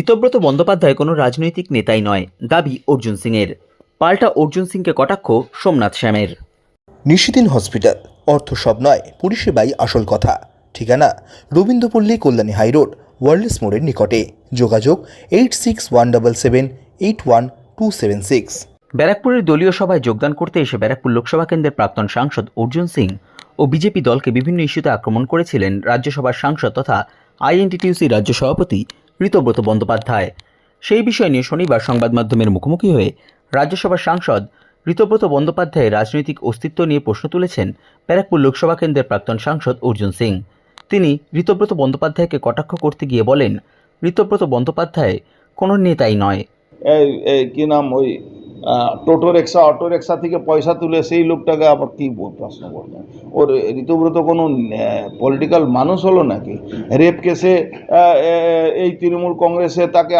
ঋতব্রত বন্দ্যোপাধ্যায় কোনো রাজনৈতিক নেতাই নয় দাবি অর্জুন সিংয়ের। পাল্টা অর্জুন সিংকে কটাক্ষ সোমনাথ শ্যামের। নিশিদিন হসপিটাল অর্থ সব নয় পরিষেবাই আসল কথা। ঠিকানা রবীন্দ্রপল্লী কল্যাণী হাইরোড ওয়ার্ল্ডস মোড়ের নিকটে। যোগাযোগ eight six one double seven eight one two seven six. ব্যারাকপুরের দলীয় সভায় যোগদান করতে এসে ব্যারাকপুর লোকসভা কেন্দ্রের প্রাক্তন সাংসদ অর্জুন সিং ও বিজেপি দলকে বিভিন্ন ইস্যুতে আক্রমণ করেছিলেন রাজ্যসভার সাংসদ তথা আইএনটিটিউসি রাজ্য সভাপতি ঋতব্রত বন্দ্যোপাধ্যায়। সেই বিষয় নিয়ে শনিবার সংবাদ মাধ্যমের মুখোমুখি হয়ে রাজ্যসভার সাংসদ ঋতব্রত বন্দ্যোপাধ্যায়ের রাজনৈতিক অস্তিত্ব নিয়ে প্রশ্ন তুলেছেন ব্যারাকপুর লোকসভা কেন্দ্রের প্রাক্তন সাংসদ অর্জুন সিং। তিনি ঋতব্রত বন্দ্যোপাধ্যায়কে কটাক্ষ করতে গিয়ে বলেন, ঋতব্রত বন্দ্যোপাধ্যায় কোনো নেতাই নয়। কি নাম ওই টোটো রিক্সা অটো রিক্সা থেকে পয়সা তুলে সেই লোকটাকে আবার কি প্রশ্ন করবেন ওর ঋতুব্রত কোনো পলিটিক্যাল মানুষ হলো নাকি? রেপ কেসে এই তৃণমূল কংগ্রেসে তাকে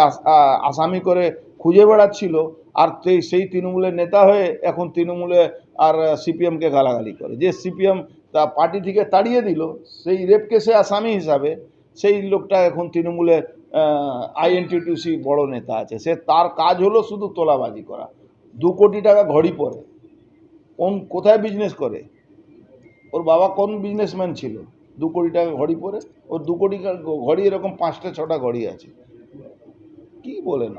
আসামি করে খুঁজে বেড়াচ্ছিল আর সেই সেই তৃণমূলের নেতা হয়ে এখন তৃণমূলে আর সিপিএমকে গালাগালি করে। যে সিপিএম তা পার্টি থেকে তাড়িয়ে দিল, সেই রেপ কেসে আসামি হিসাবে সেই লোকটা এখন তৃণমূলের আইএনটিটিউসি বড় নেতা আছে। সে তার কাজ হলো শুধু তোলাবাজি করা। দু কোটি টাকা ঘড়ি পরে। কোন কোথায় বিজনেস করে? ওর বাবা কোন বিজনেসম্যান ছিল? দু কোটি টাকা ঘড়ি পরে? ওর দু কোটি টাকা ঘড়ি এরকম পাঁচটা ছটা ঘড়ি আছে। কি বলেন?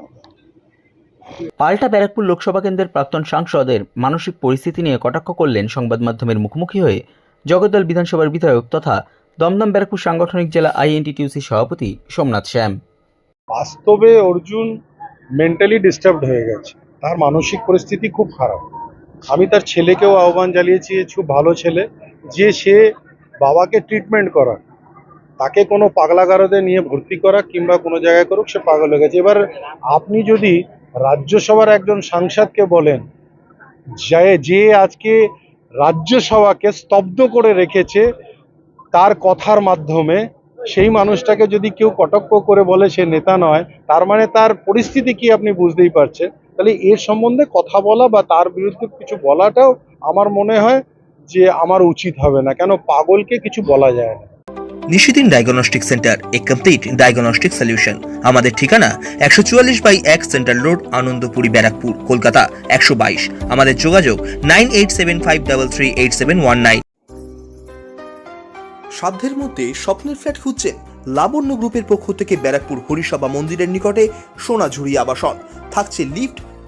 পাল্টা ব্যারাকপুর লোকসভা কেন্দ্রের প্রাক্তন সাংসদের মানসিক পরিস্থিতি নিয়ে কটাক্ষ করলেন সংবাদ মাধ্যমের মুখোমুখি হয়ে জগদ্দল বিধানসভার বিধায়ক তথা দমদম ব্যারাকপুর সাংগঠনিক জেলা আইএনটিটিউসি সভাপতি সোমনাথ শ্যাম। বাস্তবে অর্জুন মেন্টালি ডিস্টার্বড হয়ে গেছে। তার মানসিক পরিস্থিতি খুব খারাপ। আমি তার ছেলেকেও আহ্বান জানিয়েছি খুব ভালো ছেলে। যে সে বাবাকে ট্রিটমেন্ট করা তাকে কোনো পাগলাগারদে নিয়ে ভর্তি করা কিংবা কোনো জায়গায় করুক, সে পাগল হয়ে গেছে। এবার আপনি যদি রাজ্যসভার একজন সাংসদকে বলেন, যে যে আজকে রাজ্যসভাকে স্তব্ধ করে রেখেছে তার কথার মাধ্যমে, সেই মানুষটাকে যদি কেউ কটাক্ষ করে বলে সে নেতা নয়, তার মানে তার পরিস্থিতি কি আপনি বুঝতেই পারছেন? তাহলে এর সম্বন্ধে কথা বলা বা তার বিরুদ্ধে কিছু বলাটাও আমার মনে হয় যে আমার উচিত হবে না। কেন পাগলকে কিছু বলা যায় না। Nishidin diagnostic centre a complete diagnostic solution আমাদের ঠিকানা একশো চুয়াল্লিশ বাই এক সেন্ট্রাল রোড আনন্দপুরি ব্যারাকপুর কলকাতা একশো বাইশ। আমাদের যোগাযোগ nine eight seven five double three eight seven one nine. সাধ্যের মধ্যে স্বপ্নের ফ্ল্যাট খুঁজছেন লাবণ্য গ্রুপের পক্ষ থেকে ব্যারাকপুর হরিসভা মন্দিরের নিকটে সোনাঝুরি আবাসন। থাকছে lift